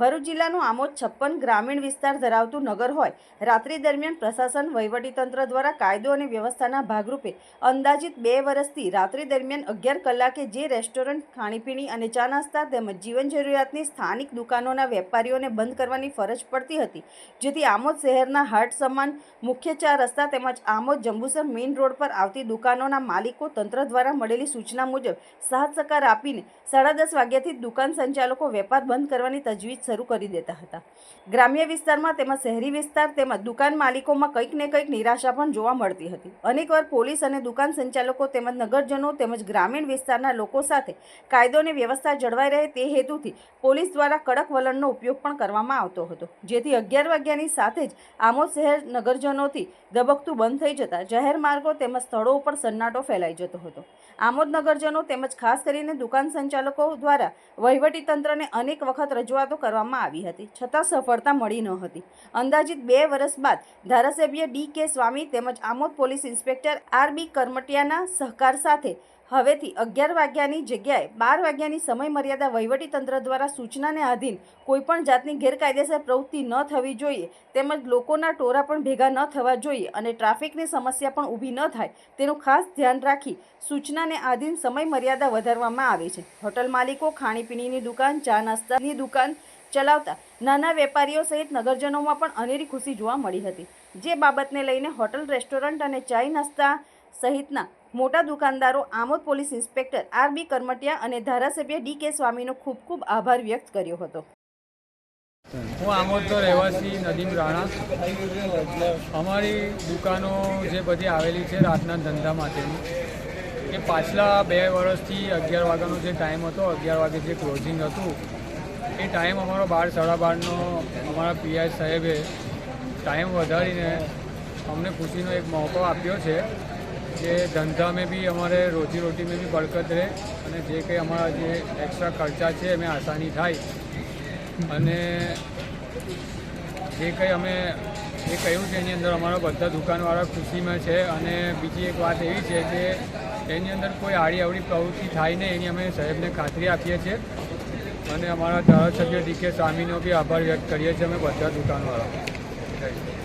ભરૂચ જિલ્લાનું આમોદ છપ્પન ગ્રામીણ વિસ્તાર ધરાવતું નગર હોય, રાત્રિ દરમિયાન પ્રશાસન વહીવટીતંત્ર દ્વારા કાયદો અને વ્યવસ્થાના ભાગરૂપે અંદાજિત બે વર્ષથી રાત્રિ દરમિયાન અગિયાર કલાકે જે રેસ્ટોરન્ટ, ખાણીપીણી અને ચા નાસ્તા તેમજ જીવન જરૂરિયાતની સ્થાનિક દુકાનોના વેપારીઓને બંધ કરવાની ફરજ પડતી હતી, જેથી આમોદ શહેરના હાટ સમાન મુખ્ય ચાર રસ્તા તેમજ આમોદ જંબુસર મેઇન રોડ પર આવતી દુકાનોના માલિકો તંત્ર દ્વારા મળેલી સૂચના મુજબ સાત સકાર આપીને સાડા દસ વાગ્યાથી દુકાન સંચાલકો વેપાર બંધ કરવાની તજવીજ શરૂ કરી દેતા હતા. ગ્રામ્ય વિસ્તારમાં તેમજ શહેરી વિસ્તાર તેમજ દુકાન માલિકોમાં કંઈક ને કંઈક નિરાશા પણ જોવા મળતી હતી. અનેકવાર પોલીસ અને દુકાન સંચાલકો તેમજ નગરજનો તેમજ ગ્રામીણ વિસ્તારના લોકો સાથે કાયદો અને વ્યવસ્થા જળવાઈ રહે તે હેતુથી પોલીસ દ્વારા કડક વલણનો ઉપયોગ પણ કરવામાં આવતો હતો. જેથી અગિયાર વાગ્યાની સાથે જ આમોદ શહેર નગરજનોથી ધબકતું બંધ થઈ જતા જાહેર માર્ગો તેમજ સ્થળો ઉપર સન્નાટો ફેલાઈ જતો હતો. આમોદ નગરજનો તેમજ ખાસ કરીને દુકાન સંચાલકો દ્વારા વહીવટી તંત્રને અનેક વખત રજૂઆતો કરવામાં આવી હતી. છતાં સફળતા મળી ન હતી. અંદાજિત બે વર્ષ બાદ ધારાસભ્ય ડી કે સ્વામી તેમજ Amod police inspector R B કરમટિયાના સહકાર સાથે હવેથી અગિયાર વાગ્યાની જગ્યાએ બાર વાગ્યાની સમય મર્યાદા વહીવટી તંત્ર દ્વારા સૂચનાને આધીન કોઈપણ જાતની ગેરકાયદેસર પ્રવૃત્તિ ન થવી જોઈએ, તેમજ લોકોના ટોળા પણ ભેગા ન થવા જોઈએ અને ટ્રાફિકની સમસ્યા પણ ઊભી ન થાય, તેનું ખાસ ધ્યાન રાખી સૂચનાને આધીન સમય મર્યાદા વધારવામાં આવી છે. હોટલ માલિકો, ખાણીપીણીની દુકાન, ચા નાસ્તાની દુકાન ચલાવતા નાના વેપારીઓ સહિત નગરજનોમાં પણ અનેરી ખુશી જોવા મળી હતી. જે બાબતને લઈને હોટલ, રેસ્ટોરન્ટ અને ચાય નાસ્તા સહિતના મોટા દુકાનદારો, Amod police inspector R B Karamatiya અને ધારાસભ્ય ડી કે સ્વામીનો ખૂબ ખૂબ આભાર વ્યક્ત કર્યો હતો. હું આમોદનો રહેવાસી નદીમ રાણા. અમારી દુકાનો જે બધી આવેલી છે રાતના ધંધા માટેની, એ પાછલા બે વર્ષથી અગિયાર વાગ્યાનો જે ટાઈમ હતો, અગિયાર વાગે જે ક્લોઝિંગ હતું, એ ટાઈમ અમારો બાર, સાડા બારનો અમારા પીઆઈ સાહેબે ટાઈમ વધારીને અમને ખુશીનો એક મોકો આપ્યો છે. કે ધંધા મેં બી અમારે રોજી રોટીમાં બી બરકત રહે અને જે કંઈ અમારા જે એક્સ્ટ્રા ખર્ચા છે એમાં આસાની થાય. અને જે કંઈ અમે એ કહ્યું છે એની અંદર અમારા બધા દુકાનવાળા ખુશીમાં છે અને બીજી એક વાત એવી છે કે એની અંદર કોઈ આડી આવડી પ્રવૃત્તિ થાય નહીં, એની અમે સાહેબને ખાતરી આપીએ છીએ. અને અમારા ધારાસભ્ય ડી કે સ્વામીનો બી આભાર વ્યક્ત કરીએ છીએ, અમે બધા દુકાનવાળા.